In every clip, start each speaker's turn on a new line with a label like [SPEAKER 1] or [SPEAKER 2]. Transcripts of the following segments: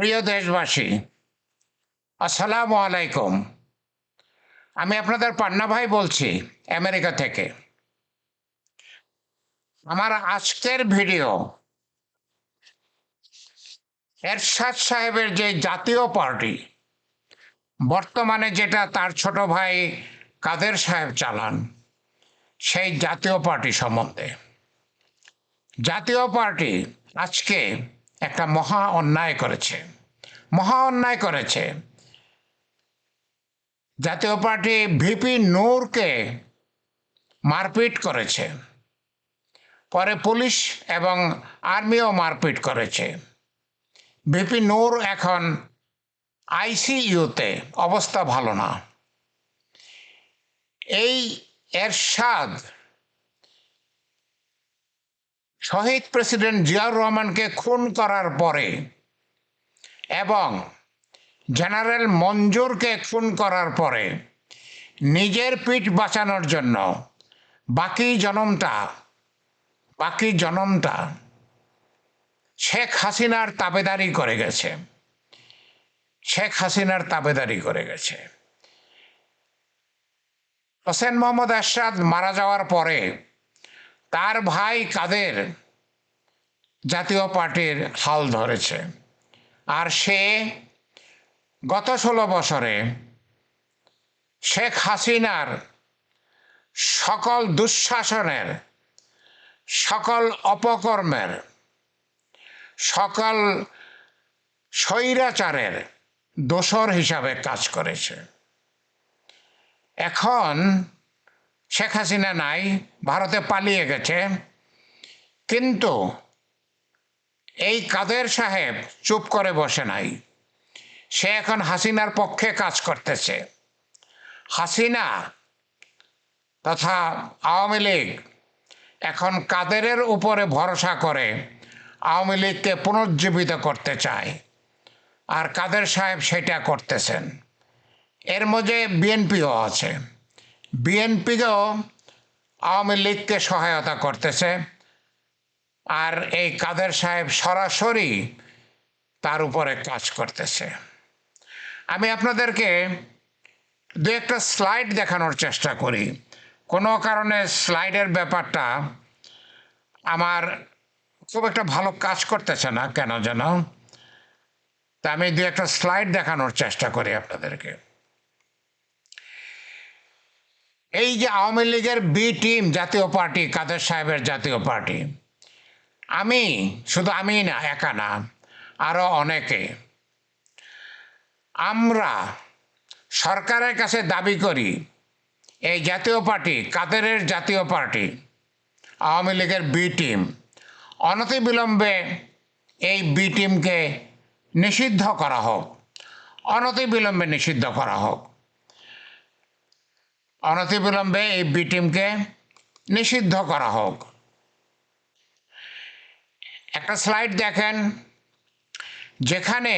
[SPEAKER 1] প্রিয় দেশবাসী, আসসালামু আলাইকুম। আমি আপনাদের পান্না ভাই বলছি, আমেরিকা থেকে। আমার আজকের ভিডিও এরশাদ সাহেবের যে জাতীয় পার্টি, বর্তমানে যেটা তার ছোট ভাই কাদের সাহেব চালান, সেই জাতীয় পার্টি সম্বন্ধে। জাতীয় পার্টি আজকে একটা মহা অন্যায় করেছে। মহা অন্যায় করেছে। জাতীয় পার্টি ভিপি নূরকে মারপিট করেছে। পরে পুলিশ এবং আর্মিও মারপিট করেছে। ভিপি নূর এখন আইসিইউতে, অবস্থা ভালো না। এই এরশাদ শহীদ প্রেসিডেন্ট জিয়াউর রহমানকে খুন করার পরে এবং জেনারেল মঞ্জুরকে খুন করার পরে নিজের পিঠ বাঁচানোর জন্য বাকি জনমটা বাকি জনমটা শেখ হাসিনার তাবেদারি করে গেছে। শেখ হাসিনার তাবেদারি করে গেছে। হোসেন মোহাম্মদ এরশাদ মারা যাওয়ার পরে তার ভাই কাদের? জাতীয় পার্টির হাল ধরেছে। আর সে গত ষোলো বছরে শেখ হাসিনার সকল দুঃশাসনের, সকল অপকর্মের, সকল স্বৈরাচারের দোসর হিসাবে কাজ করেছে। এখন শেখ হাসিনা নাই, ভারতে পালিয়ে গেছে। কিন্তু এই কাদের সাহেব চুপ করে বসে নাই। সে এখন হাসিনার পক্ষে কাজ করতেছে। হাসিনা তথা আওয়ামী লীগ এখন কাদেরের উপরে ভরসা করে আওয়ামী লীগকে পুনর্জীবিত করতে চায়। আর কাদের সাহেব সেটা করতেছেন। এর মধ্যে বিএনপিও আছে। বিএনপিও আওয়ামী লীগকে সহায়তা করতেছে। আর এই কাদের সাহেব সরাসরি তার উপরে কাজ করতেছে। আমি আপনাদেরকে দু একটা স্লাইড দেখানোর চেষ্টা করি। কোনো কারণে স্লাইডের ব্যাপারটা আমার খুব একটা ভালো কাজ করতেছে না, কেন যেন। তা আমি দু একটা স্লাইড দেখানোর চেষ্টা করি আপনাদেরকে। এই যে আওয়ামী লীগের B team Jatiya party, Kader সাহেবের জাতীয় পার্টি? আমি, শুধু আমি না, একা না আরও অনেকে। আমরা সরকারের কাছে দাবি করি, এই জাতীয় পার্টি, কাদেরের জাতীয় পার্টি, আওয়ামী লীগের বি টিম অনতিবিলম্বে এই বি টিমকে নিষিদ্ধ করা হোক, অনতিবিলম্বে নিষিদ্ধ করা হোক। অনতিবিলম্বে এই বি টিমকে নিষিদ্ধ করা হোক। একটা স্লাইড দেখেন, যেখানে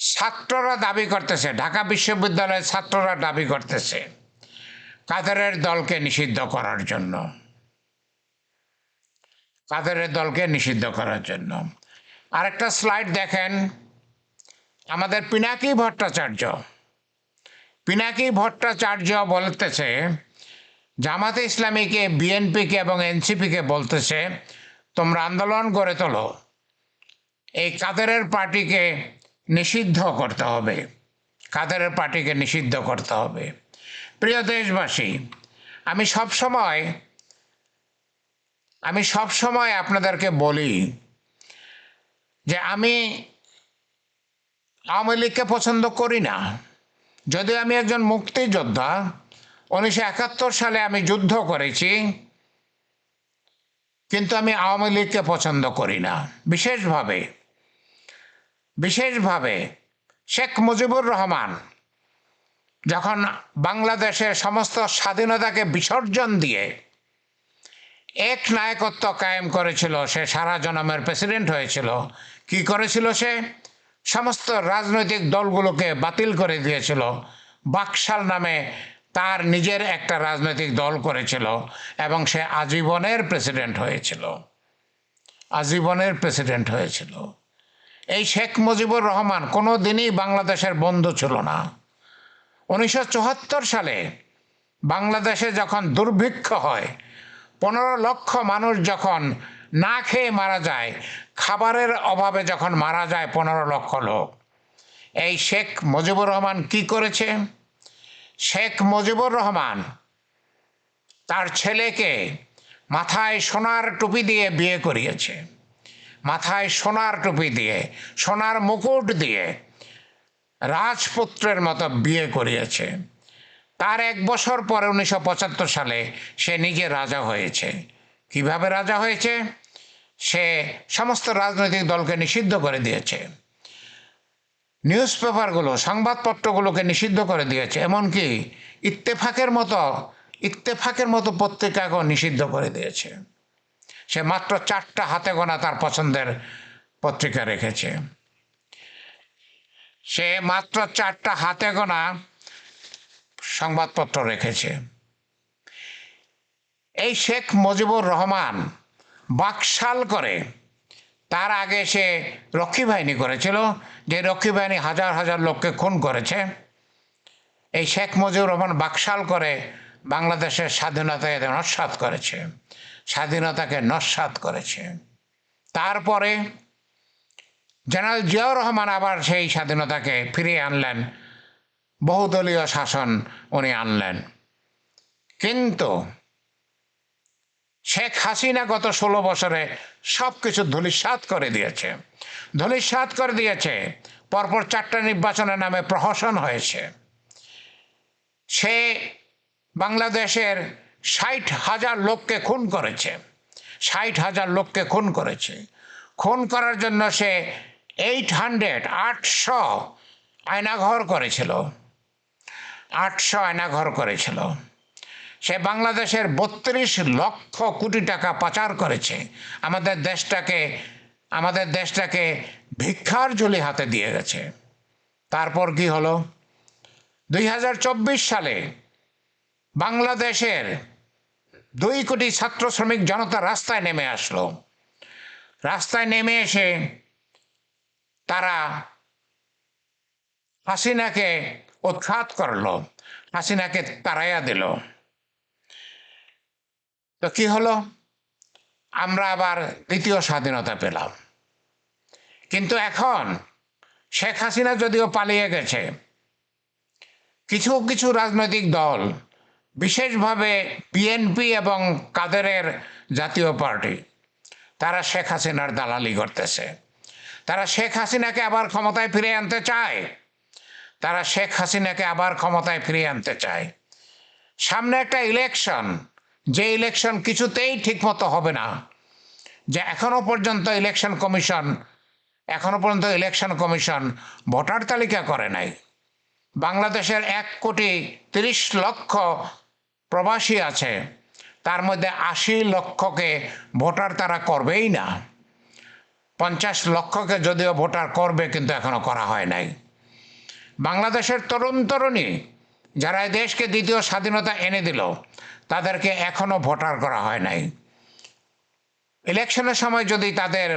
[SPEAKER 1] ছাত্ররা দাবি করতেছে, ঢাকা বিশ্ববিদ্যালয়ের ছাত্ররা দাবি করতেছে কাদেরের দলকে নিষিদ্ধ করার জন্য। কাদেরের দলকে নিষিদ্ধ করার জন্য। আরেকটা স্লাইড দেখেন, আমাদের পিনাকি ভট্টাচার্য পিনাকি ভট্টাচার্য বলতেছে, জামাতে ইসলামীকে, বিএনপিকে এবং এনসিপিকে বলতেছে, তোমরা আন্দোলন গড়ে তোলো। এই কাদেরের পার্টিকে নিষিদ্ধ করতে হবে। কাদেরের পার্টিকে নিষিদ্ধ করতে হবে। প্রিয় দেশবাসী, আমি সব সময়, আমি সব সময় আপনাদেরকে বলি যে আমি আওয়ামী লীগকে পছন্দ করি না। যদিও আমি একজন মুক্তিযোদ্ধা, উনিশশো একাত্তর সালে আমি যুদ্ধ করেছি, কিন্তু আমি আওয়ামী লীগকে পছন্দ করি না। বিশেষভাবে বিশেষভাবে শেখ মুজিবুর রহমান যখন বাংলাদেশের সমস্ত স্বাধীনতাকে বিসর্জন দিয়ে এক নায়কত্ব কায়েম করেছিল, সে সারা জনমের প্রেসিডেন্ট হয়েছিল, কি করেছিল সে? সমস্ত রাজনৈতিক দলগুলোকে বাতিল করে দিয়েছিল। বাকশাল নামে তার নিজের একটা রাজনৈতিক দল করেছিল এবং সে আজীবনের প্রেসিডেন্ট হয়েছিল। আজীবনের প্রেসিডেন্ট হয়েছিল। এই শেখ মুজিবুর রহমান কোনো দিনই বাংলাদেশের বন্ধু ছিল না। উনিশশো চুয়াত্তর সালে বাংলাদেশে যখন দুর্ভিক্ষ হয়, পনেরো লক্ষ মানুষ যখন না খেয়ে মারা যায়, খাবারের অভাবে যখন মারা যায় পনেরো লক্ষ লোক। এই শেখ মুজিবুর রহমান কি করেছে? শেখ মুজিবুর রহমান তার ছেলেকে মাথায় সোনার টুপি দিয়ে বিয়ে করিয়েছে। মাথায় সোনার টুপি দিয়ে, সোনার মুকুট দিয়ে রাজপুত্রের মতো বিয়ে করিয়েছে। তার এক বছর পরে উনিশশো পঁচাত্তর সালে সে নিজে রাজা হয়েছে। কীভাবে রাজা হয়েছে? সে সমস্ত রাজনৈতিক দলকে নিষিদ্ধ করে দিয়েছে। নিউজ পেপারগুলো সংবাদপত্রগুলোকে নিষিদ্ধ করে দিয়েছে। এমনকি ইত্তেফাকের মতো ইত্তেফাকের মতো পত্রিকাকেও নিষিদ্ধ করে দিয়েছে। সে মাত্র চারটা হাতে গোনা তার পছন্দের পত্রিকা রেখেছে। সে মাত্র চারটা হাতে গোনা সংবাদপত্র রেখেছে। এই শেখ মুজিবুর রহমান বাকশাল করে। তার আগে সে রক্ষী বাহিনী করেছিল, যে রক্ষী বাহিনী হাজার হাজার লোককে খুন করেছে। এই শেখ মুজিবুর রহমান বাকশাল করে বাংলাদেশের স্বাধীনতাকে নস্বাত করেছে, স্বাধীনতাকে নস্বাত করেছে। তারপরে জেনারেল জিয়াউর রহমান আবার সেই স্বাধীনতাকে ফিরিয়ে আনলেন, বহুদলীয় শাসন উনি আনলেন। কিন্তু শেখ হাসিনা গত ষোলো বছরে সব কিছু ধূলিসাৎ করে দিয়েছে। ধূলিসাৎ করে দিয়েছে, পরপর চারটা নির্বাচনের নামে প্রহসন হয়েছে। সে বাংলাদেশের ষাট হাজার লোককে খুন করেছে। ষাট হাজার লোককে খুন করেছে। খুন করার জন্য সে এইট হান্ড্রেড আটশো আয়নাঘর করেছিল। আটশো আয়নাঘর করেছিল। সে বাংলাদেশের বত্রিশ লক্ষ কোটি টাকা পাচার করেছে। আমাদের দেশটাকে আমাদের দেশটাকে ভিক্ষার ঝুলি হাতে দিয়ে গেছে। তারপর কি হলো? দুই হাজার চব্বিশ সালে বাংলাদেশের দুই কোটি ছাত্র শ্রমিক জনতা রাস্তায় নেমে আসলো। রাস্তায় নেমে এসে তারা হাসিনাকে উৎখাত করল, হাসিনাকে তাড়াইয়া দিল। তো কি হলো? আমরা আবার দ্বিতীয় স্বাধীনতা পেলাম। কিন্তু এখন শেখ হাসিনা যদিও পালিয়ে গেছে, কিছু কিছু রাজনৈতিক দল, বিশেষভাবে বিএনপি এবং কাদেরের জাতীয় পার্টি, তারা শেখ হাসিনার দালালি করতেছে। তারা শেখ হাসিনাকে আবার ক্ষমতায় ফিরে আনতে চায়। তারা শেখ হাসিনাকে আবার ক্ষমতায় ফিরিয়ে আনতে চায়। সামনে একটা ইলেকশন যে ইলেকশন কিছুতেই ঠিকমতো হবে না। যে এখনও পর্যন্ত ইলেকশন কমিশন এখনও পর্যন্ত ইলেকশন কমিশন ভোটার তালিকা করে নাই। বাংলাদেশের এক কোটি তিরিশ লক্ষ প্রবাসী আছে, তার মধ্যে আশি লক্ষকে ভোটার তারা করবেই না। পঞ্চাশ লক্ষকে যদিও ভোটার করবে, কিন্তু এখনও করা হয় নাই। বাংলাদেশের তরুণ তরুণী যারা দেশকে দ্বিতীয় স্বাধীনতা এনে দিল, তাদেরকে এখনও ভোটার করা হয় নাই। ইলেকশনের সময় যদি তাদের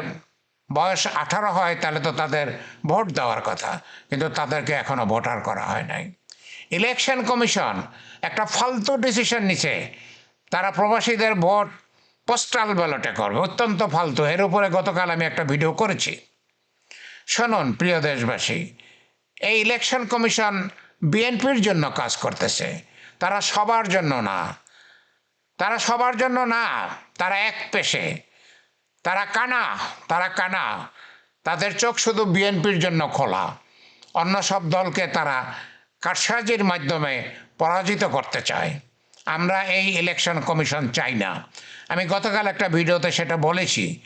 [SPEAKER 1] বয়স আঠারো হয়, তাহলে তো তাদের ভোট দেওয়ার কথা, কিন্তু তাদেরকে এখনও ভোটার করা হয় নাই। ইলেকশন কমিশন একটা ফালতু ডিসিশন নিছে, তারা প্রবাসীদের ভোট পোস্টাল ব্যালটে করবে, অত্যন্ত ফালতু। এর উপরে গতকাল আমি একটা ভিডিও করেছি। শুনুন, প্রিয় দেশবাসী, এই ইলেকশন কমিশন বিএনপির জন্য কাজ করতেছে। তারা সবার জন্য না। তারা সবার জন্য না, তারা এক পেশে। তারা কানা তারা কানা। তাদের চোখ শুধু বিএনপির জন্য খোলা। অন্য সব দলকে তারা কারসাজির মাধ্যমে পরাজিত করতে চায়। আমরা এই ইলেকশন কমিশন চাই না। আমি গতকাল একটা ভিডিওতে সেটা বলেছি।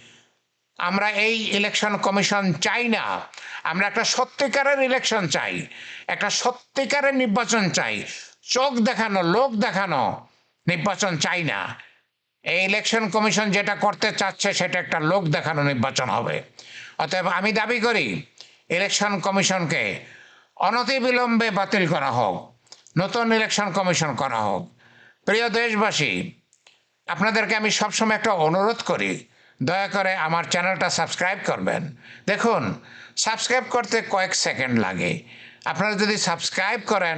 [SPEAKER 1] আমরা এই ইলেকশন কমিশন চাই না। আমরা একটা সত্যিকারের ইলেকশন চাই। একটা সত্যিকারের নির্বাচন চাই। চোখ দেখানো, লোক দেখানো নির্বাচন চাই না। এই ইলেকশন কমিশন যেটা করতে চাচ্ছে, সেটা একটা লোক দেখানো নির্বাচন হবে। অতএব আমি দাবি করি ইলেকশন কমিশনকে অনতিবিলম্বে বাতিল করা হোক। নতুন ইলেকশন কমিশন করা হোক। প্রিয় দেশবাসী, আপনাদেরকে আমি সবসময় একটা অনুরোধ করি দয়া করে আমার চ্যানেলটা সাবস্ক্রাইব করবেন। দেখুন, সাবস্ক্রাইব করতে কয়েক সেকেন্ড লাগে। আপনারা যদি সাবস্ক্রাইব করেন,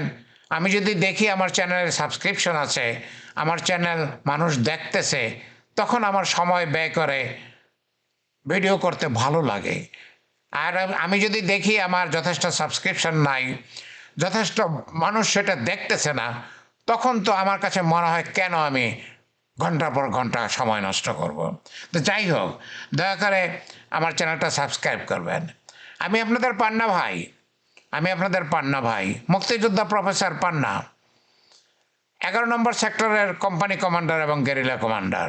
[SPEAKER 1] আমি যদি দেখি আমার চ্যানেলের সাবস্ক্রিপশন আছে, আমার চ্যানেল মানুষ দেখতেছে, তখন আমার সময় ব্যয় করে ভিডিও করতে ভালো লাগে। আর আমি যদি দেখি আমার যথেষ্ট সাবস্ক্রিপশন নাই, যথেষ্ট মানুষ সেটা দেখতেছে না, তখন তো আমার কাছে মনে হয়, কেন আমি ঘণ্টার পর ঘণ্টা সময় নষ্ট করব। তো যাই হোক, দয়া করে আমার চ্যানেলটা সাবস্ক্রাইব করবেন। আমি আপনাদের পান্না ভাই, আমি আপনাদের পান্না ভাই, মুক্তিযোদ্ধা প্রফেসর পান্না, এগারো নম্বর সেক্টরের কোম্পানি কমান্ডার এবং গেরিলা কমান্ডার।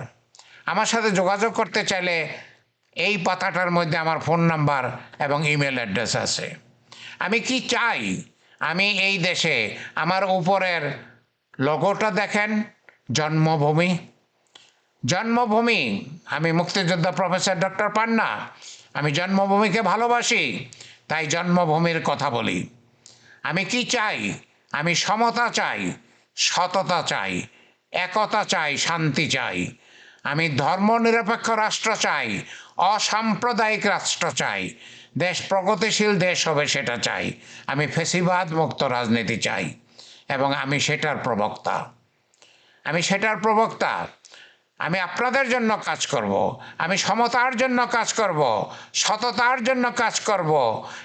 [SPEAKER 1] আমার সাথে যোগাযোগ করতে চাইলে এই পাতাটার মধ্যে আমার ফোন নাম্বার এবং ইমেল অ্যাড্রেস আছে। আমি কি চাই? আমি এই দেশে আমার উপরের লগোটা দেখেন, জন্মভূমি জন্মভূমি। আমি মুক্তিযোদ্ধা প্রফেসর ডক্টর পান্না। আমি জন্মভূমিকে ভালোবাসি, তাই জন্মভূমির কথা বলি। আমি কি চাই? আমি সমতা চাই, সততা চাই, একতা চাই, শান্তি চাই। আমি ধর্মনিরপেক্ষ রাষ্ট্র চাই, অসাম্প্রদায়িক রাষ্ট্র চাই। দেশ প্রগতিশীল দেশ হবে সেটা চাই। আমি ফেসিবাদ মুক্ত রাজনীতি চাই এবং আমি সেটার প্রবক্তা। আমি সেটার প্রবক্তা। আমি আপনাদের জন্য কাজ করব। আমি সমতার জন্য কাজ করব। সততার জন্য কাজ করব।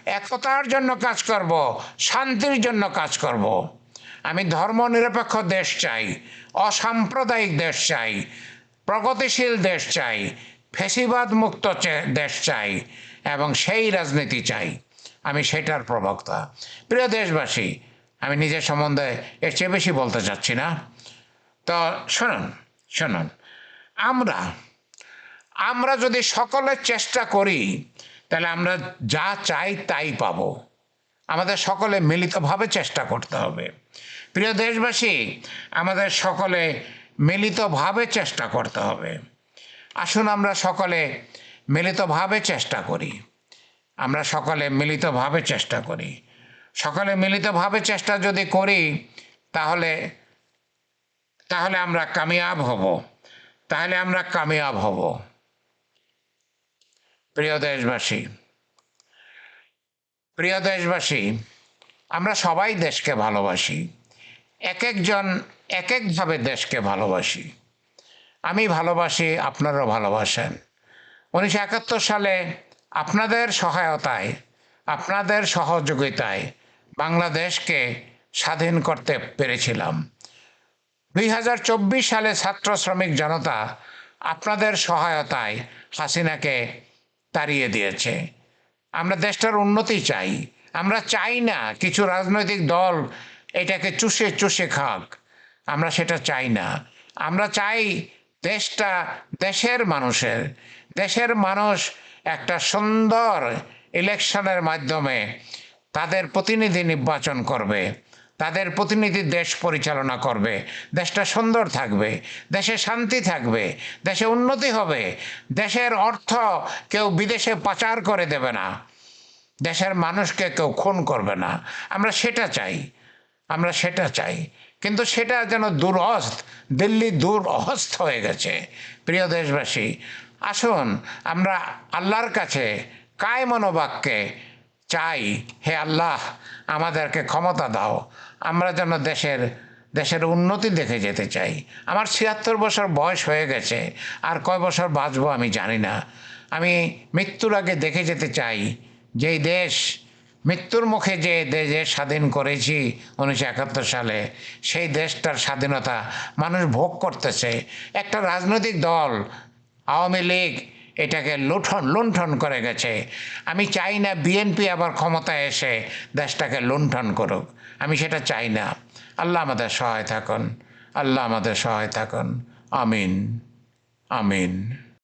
[SPEAKER 1] একতার জন্য কাজ করব। শান্তির জন্য কাজ করব। আমি ধর্মনিরপেক্ষ দেশ চাই অসাম্প্রদায়িক দেশ চাই প্রগতিশীল দেশ চাই ফেসিবাদ মুক্ত দেশ চাই এবং সেই রাজনীতি চাই আমি সেটার প্রবক্তা প্রিয় দেশবাসী, আমি নিজের সম্বন্ধে এর চেয়ে বেশি বলতে চাচ্ছি না তো শুনুন শুনুন আমরা আমরা যদি সকলে চেষ্টা করি, তাহলে আমরা যা চাই তাই পাব। আমাদের সকলে মিলিতভাবে চেষ্টা করতে হবে। প্রিয় দেশবাসী, আমাদের সকলে মিলিতভাবে চেষ্টা করতে হবে। আসুন আমরা সকলে মিলিতভাবে চেষ্টা করি। আমরা সকলে মিলিতভাবে চেষ্টা করি। সকলে মিলিতভাবে চেষ্টা যদি করি, তাহলে তাহলে আমরা কামিয়াব হব। তাহলে আমরা কামিয়াব হব। প্রিয় দেশবাসী প্রিয় দেশবাসী, আমরা সবাই দেশকে ভালোবাসি। এক একজন এক একভাবে দেশকে ভালোবাসি। আমি ভালোবাসি, আপনারাও ভালোবাসেন। উনিশশো একাত্তর সালে আপনাদের সহায়তায়, আপনাদের সহযোগিতায় বাংলাদেশকে স্বাধীন করতে পেরেছিলাম। দুই হাজার চব্বিশ সালে ছাত্র শ্রমিক জনতা আপনাদের সহায়তায় হাসিনাকে তাড়িয়ে দিয়েছে। আমরা দেশটার উন্নতি চাই। আমরা চাই না কিছু রাজনৈতিক দল এটাকে চুষে চুষে খাক। আমরা সেটা চাই না। আমরা চাই দেশটা দেশের মানুষের। দেশের মানুষ একটা সুন্দর ইলেকশনের মাধ্যমে তাদের প্রতিনিধি নির্বাচন করবে। তাদের প্রতিনিধি দেশ পরিচালনা করবে। দেশটা সুন্দর থাকবে, দেশে শান্তি থাকবে, দেশে উন্নতি হবে। দেশের অর্থ কেউ বিদেশে পাচার করে দেবে না। দেশের মানুষকে কেউ খুন করবে না। আমরা সেটা চাই, আমরা সেটা চাই। কিন্তু সেটা যেন দুরস্ত দিল্লি দুরহস্ত হয়ে গেছে। প্রিয় দেশবাসী, আসুন আমরা আল্লাহর কাছে কায় মনোবাক্যে চাই, হে আল্লাহ, আমাদেরকে ক্ষমতা দাও। আমরা যেন দেশের দেশের উন্নতি দেখে যেতে চাই। আমার ছিয়াত্তর বছর বয়স হয়ে গেছে, আর কয় বছর বাঁচবো আমি জানি না। আমি মৃত্যুর আগে দেখে যেতে চাই, যেই দেশ, মৃত্যুর মুখে যে দেশ স্বাধীন করেছি উনিশশো একাত্তর সালে, সেই দেশটার স্বাধীনতা মানুষ ভোগ করতেছে। একটা রাজনৈতিক দল, আওয়ামী লীগ এটাকে লুঠন লুণ্ঠন করে গেছে। আমি চাই না বিএনপি আবার ক্ষমতায় এসে দেশটাকে লুণ্ঠন করুক। আমি সেটা চাই না। আল্লাহ আমাদের সহায় থাকুন। আল্লাহ আমাদের সহায় থাকুন। আমিন। আমিন।